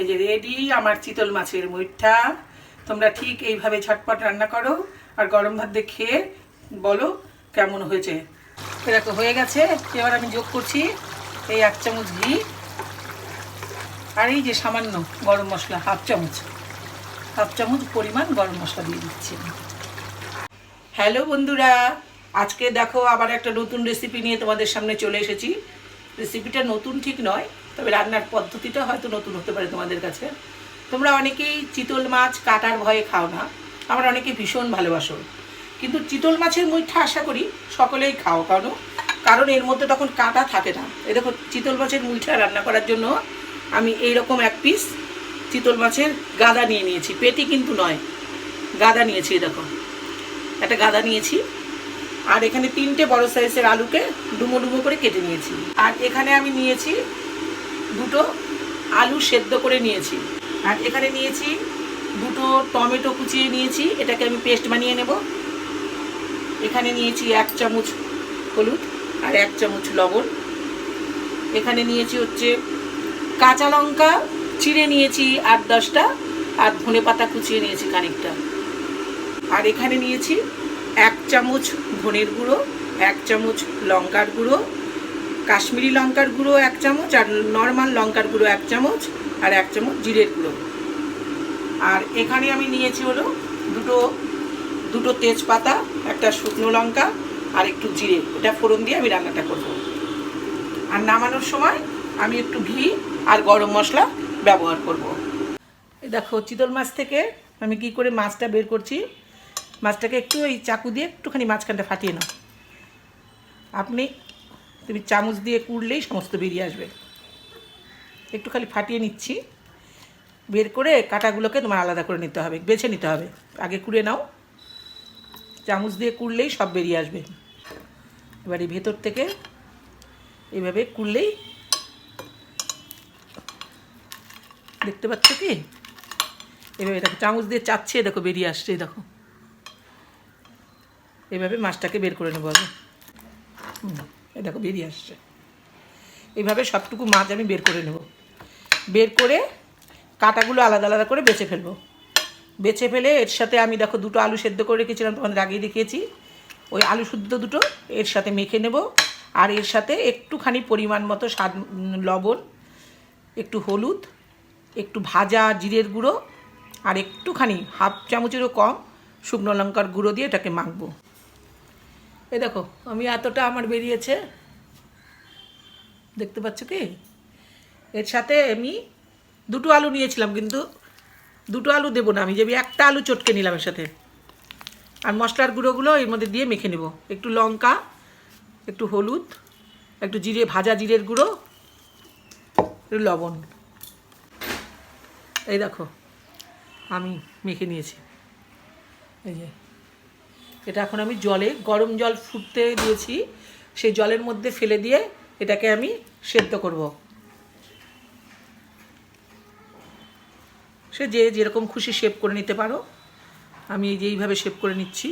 এই যে রেডি, আমার চিতল মাছের মুইঠা তোমরা ঠিক এইভাবে ঝটপট রান্না করো, আর গরম ভাত দিয়ে খেয়ে বলো কেমন হয়েছে। এরকম হয়ে গেছে। এবার আমি যোগ করছি এই এক চামচ ঘি, আর এই যে সামান্য গরম মশলা, হাফ চামচ। হাফ চামচ পরিমাণ গরম মশলা দিয়ে দিচ্ছি। হ্যালো বন্ধুরা, আজকে দেখো আবার একটা নতুন রেসিপি নিয়ে তোমাদের সামনে চলে এসেছি। রেসিপিটা নতুন ঠিক নয় তবে রান্নার পদ্ধতিটা হয়তো নতুন হতে পারে তোমাদের কাছে। তোমরা অনেকেই চিতল মাছ কাটার ভয়ে খাও না। আমরা অনেকে ভীষণ ভালোবাসো। কিন্তু চিতল মাছের মুইঠা আশা করি সকলেই খাও। কারণ কারণ এর মধ্যে তখন কাঁটা থাকে না। এই দেখো, চিতল মাছের মুইঠা রান্না করার জন্য আমি এই রকম এক পিস চিতল মাছের গাদা নিয়ে নিয়েছি। পেটি কিন্তু নয়। গাদা নিয়েছি দেখো। একটা গাদা নিয়েছি। আর এখানে তিনটে বড় সাইজের আলুকে ডুমো ডুমো করে কেটে নিয়েছি। আর এখানে আমি নিয়েছি দুটো আলু সেদ্ধ করে নিয়েছি। আর এখানে নিয়েছি দুটো টমেটো কুচিয়ে নিয়েছি, এটাকে আমি পেস্ট বানিয়ে নেব। এখানে নিয়েছি এক চামচ হলুদ আর এক চামচ লবণ। এখানে নিয়েছি হচ্ছে কাঁচা লঙ্কা, চিড়ে নিয়েছি আট দশটা আর ধনে পাতা কুচিয়ে নিয়েছি খানিকটা। আর এখানে নিয়েছি এক চামচ ধনের গুঁড়ো, এক চামচ লঙ্কার গুঁড়ো কাশ্মীরি লঙ্কার গুঁড়ো এক চামচ আর নর্মাল লঙ্কার গুঁড়ো এক চামচ আর এক চামচ জিরের গুঁড়ো। আর এখানে আমি নিয়েছি হলো দুটো দুটো তেজপাতা, একটা শুকনো লঙ্কা আর একটু জিরে। এটা ফোড়ন দিয়ে আমি রান্নাটা করব। আর নামানোর সময় আমি একটু ঘি আর গরম মশলা ব্যবহার করব। দেখো, চিতল মাছ থেকে আমি কি করে মাছটা বের করছি? মাছটাকে একটু এই চাকু দিয়ে একটুখানি মাঝখানটা ফাটিয়ে নাও। আপনি তুমি চামচ দিয়ে কুড়লেই সমস্ত বেরিয়ে আসবে। একটু খালি ফাটিয়ে নিচ্ছি। বের করে কাটাগুলোকে তোমার আলাদা করে নিতে হবে বেছে নিতে হবে। আগে কুড়ে নাও। চামচ দিয়ে কুড়লেই সব বেরিয়ে আসবে। এবার এই ভেতর থেকে এইভাবে কুড়লেই দেখতে পাচ্ছ কি? এভাবে দেখো চামচ দিয়ে চাচ্ছে দেখো বেরিয়ে আসছে দেখো। এভাবে মাছটাকে বের করে নেব হুম, এই দেখো, বেরিয়ে আসছে। এইভাবে সবটুকু মাছ আমি বের করে নেব। বের করে কাটাগুলো আলাদা আলাদা করে বেছে ফেলব। বেছে ফেলে এর সাথে আমি দেখো দুটো আলু সেদ্ধ করে রেখেছিলাম, তোমাদের আগেই দেখিয়েছি। ওই আলু শুদ্ধ দুটো এর সাথে মেখে নেব। আর এর সাথে একটুখানি পরিমাণ মতো স্বাদ লবণ, একটু হলুদ, একটু ভাজা জিরের গুঁড়ো, আর একটুখানি হাফ চামচেরও কম শুকনো লঙ্কার গুঁড়ো দিয়ে এটাকে মাখবো। এ দেখো, আমি এতটা আমার বেরিয়েছে। দেখতে পাচ্ছ কি? এর সাথে আমি দুটো আলু নিয়েছিলাম, কিন্তু দুটো আলু দেবো না আমি, যে একটা আলু চটকে নিলাম এর সাথে। আর মশলার গুঁড়োগুলো এর মধ্যে দিয়ে মেখে নেব। একটু লঙ্কা, একটু হলুদ, একটু জিরে, ভাজা জিরের গুঁড়ো, একটু লবণ। এই দেখো, আমি মেখে নিয়েছি। এই যে এটা এখন আমি জলে, গরম জল ফুটতে দিয়েছি, সেই জলের মধ্যে ফেলে দিয়ে এটাকে আমি সেদ্ধ করব। সে যে যেরকম খুশি শেপ করে নিতে পারো, আমি এই যে এইভাবে শেপ করে নিচ্ছি।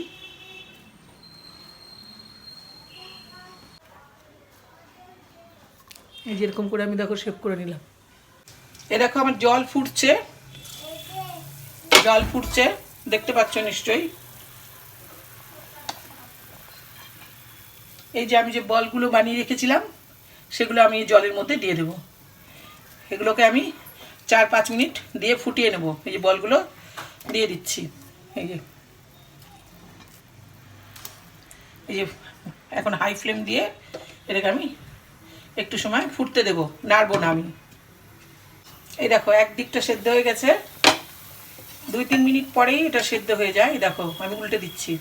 এই যেরকম করে আমি দেখো শেপ করে নিলাম। এ দেখো আমার জল ফুটছে। জল ফুটছে, দেখতে পাচ্ছ নিশ্চয়ই। এই যে আমি যে বলগুলো বানিয়ে রেখেছিলাম, সেগুলো আমি জলের মধ্যে দিয়ে দেবো। এগুলোকে আমি চার পাঁচ মিনিট দিয়ে ফুটিয়ে নেব। এই যে বলগুলো দিয়ে দিচ্ছি। এই যে। এই যে এখন হাই ফ্লেম দিয়ে এটাকে আমি একটু সময় ফুটতে দেবো। নাড়বো না আমি। এই দেখো এক দিকটা সেদ্ধ হয়ে গেছে। দুই তিন মিনিট পরেই এটা সেদ্ধ হয়ে যায়। দেখো, আমি উল্টে দিচ্ছি।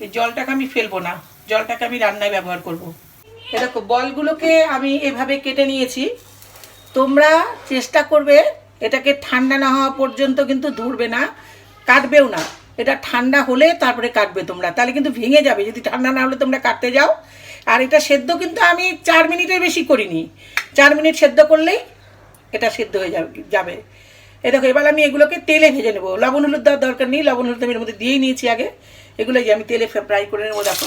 এই জলটাকে আমি ফেলব না। জলটাকে আমি রান্নায় ব্যবহার করব। এ দেখো, বলগুলোকে আমি এভাবে কেটে নিয়েছি। তোমরা চেষ্টা করবে, এটাকে ঠান্ডা না হওয়া পর্যন্ত কিন্তু ধরবে না, কাটবেও না। এটা ঠান্ডা হলে তারপরে কাটবে তোমরা। তাহলে কিন্তু ভেঙে যাবে। যদি ঠান্ডা না হলে তোমরা কাটতে যাও। আর এটা সেদ্ধ কিন্তু আমি চার মিনিটের বেশি করিনি। চার মিনিট সেদ্ধ করলেই এটা সেদ্ধ হয়ে যাবে। এই দেখো, এবার আমি এগুলোকে তেলে ভেজে নেব। লবণ, হলুদ দেওয়ার দরকার নেই। লবণ, হলুদ আমি এর মধ্যে দিয়েই নিয়েছি আগে। এগুলো আমি তেলে ফ্রাই করে নেব, দেখো?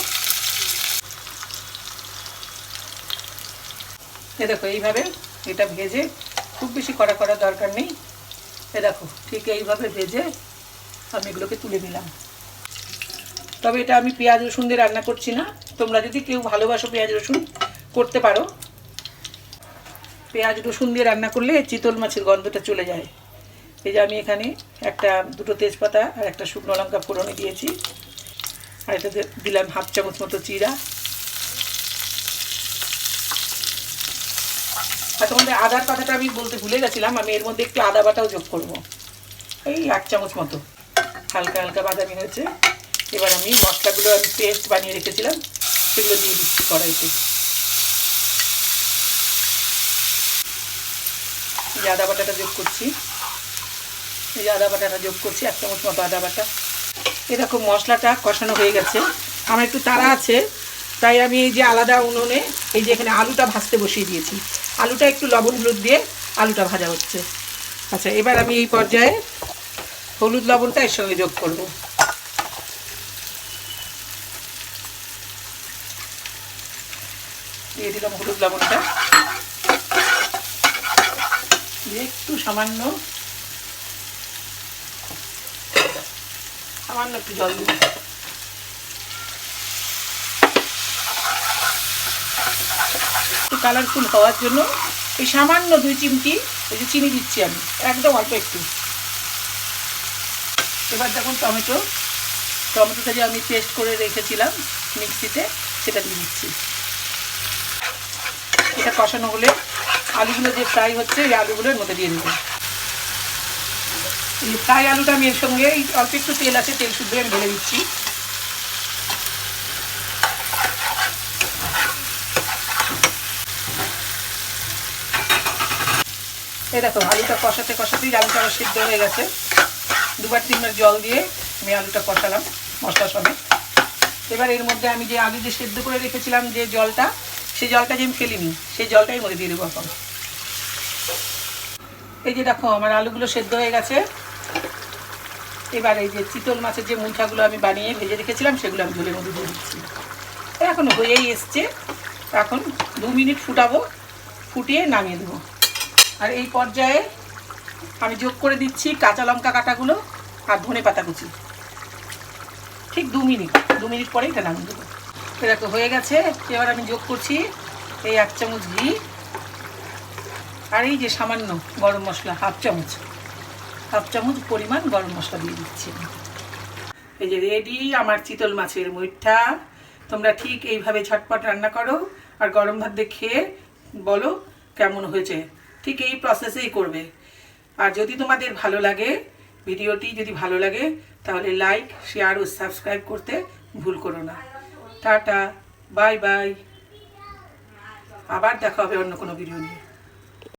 এ দেখো, এইভাবে এটা ভেজে খুব বেশি কড়া করার দরকার নেই। এ দেখো, ঠিক এইভাবে ভেজে আমি এগুলোকে তুলে নিলাম। তবে এটা আমি পেঁয়াজ রসুন দিয়ে রান্না করছি না। তোমরা যদি কেউ ভালোবাসো পেঁয়াজ রসুন, করতে পারো। পেঁয়াজ রসুন দিয়ে রান্না করলে চিতল মাছের গন্ধটা চলে যায়। এই যে আমি এখানে একটা দুটো তেজপাতা আর একটা শুকনো লঙ্কা ফোড়নে দিয়েছি। আর এটাতে দিলাম হাফ চামচ মতো চিরা আর তোমাদের আদার কথাটা আমি বলতে ভুলে গেছিলাম, আমি এর মধ্যে একটু আদা বাটাও যোগ করব। এই এক চামচ মতো। হালকা হালকা বাদামি হয়েছে। এবার আমি মশলাগুলো আমি পেস্ট বানিয়ে রেখেছিলাম, সেগুলো দিয়ে দিচ্ছি কড়াইতে। আদা বাটাটা যোগ করছি। এই আদা বাটাটা যোগ করছি এক চামচ মতো আদা বাটা। এরকম মশলাটা কষানো হয়ে গেছে। আমার একটু তাড়া আছে, তাই আমি এই যে আলাদা উনুনে এই যে এখানে আলুটা ভাজতে বসিয়ে দিয়েছি। আলুটা একটু লবণ হলুদ দিয়ে আলুটা ভাজা হচ্ছে। আচ্ছা এবার আমি এই পর্যায়ে হলুদ লবণটা এর সঙ্গে যোগ করব। দিয়ে দিলাম হলুদ লবণটা। একটু সামান্য সামান্য একটু জল দিব। কালারফুল হওয়ার জন্য এই সামান্য দুই চিমটি, এই যে চিনি দিচ্ছি আমি, একদম অল্প একটু। এবার দেখুন টমেটো, টমেটোটা যে আমি পেস্ট করে রেখেছিলাম মিক্সিতে, সেটা দিয়ে দিচ্ছি। এটা কষানো হলে আলুগুলো যে ফ্রাই হচ্ছে, এই আলুগুলোর মধ্যে দিয়ে দেবো। ফ্রাই আলুটা আমি এর সঙ্গে, এই অল্প একটু তেল আছে, তেল শুদ্ধ আমি ঢেলে দিচ্ছি। এই দেখো, আলুটা কষাতে কষাতেই আলুটা আবার সিদ্ধ হয়ে গেছে। দুবার তিনবার জল দিয়ে আমি আলুটা কষালাম, মশলা সমেত। এবার এর মধ্যে আমি যে আলু যে সেদ্ধ করে রেখেছিলাম যে জলটা সেই জলটা যে আমি ফেলিনি, সেই জলটাই মধ্যে দিয়ে দেবো এখন। এই যে দেখো, আমার আলুগুলো সেদ্ধ হয়ে গেছে। এবার এই যে চিতল মাছের যে মুঠাগুলো আমি বানিয়ে ভেজে রেখেছিলাম, সেগুলো আমি ঝোলের মধ্যে দিচ্ছি এখন হয়েই এসছে। এখন দু মিনিট ফুটাবো, ফুটিয়ে নামিয়ে দেবো। আর এই পর্যায়ে আমি যোগ করে দিচ্ছি কাঁচা লঙ্কা কাটাগুলো আর ধনে পাতা কুচি। ঠিক দু মিনিট দু মিনিট পরেই এটা নামিয়ে দেবো। তো হয়ে গেছে। এবার আমি যোগ করছি এই এক চামচ ঘি আর এই যে সামান্য গরম মশলা, হাফ চামচ। হাফ চামচ পরিমাণ গরম মশলা দিয়ে দিচ্ছি। এই যে রেডি আমার চিতল মাছের মুইঠা। তোমরা ঠিক এইভাবে ঝটপট রান্না করো আর গরম ভাত দিয়ে খেয়ে বলো কেমন হয়েছে। ঠিক এই প্রসেসেই করবে। আর যদি তোমাদের ভালো লাগে, ভিডিওটি যদি ভালো লাগে, তাহলে লাইক শেয়ার ও সাবস্ক্রাইব করতে ভুল করো না। টাটা বাই বাই আবার দেখা হবে অন্য কোনো ভিডিও নিয়ে।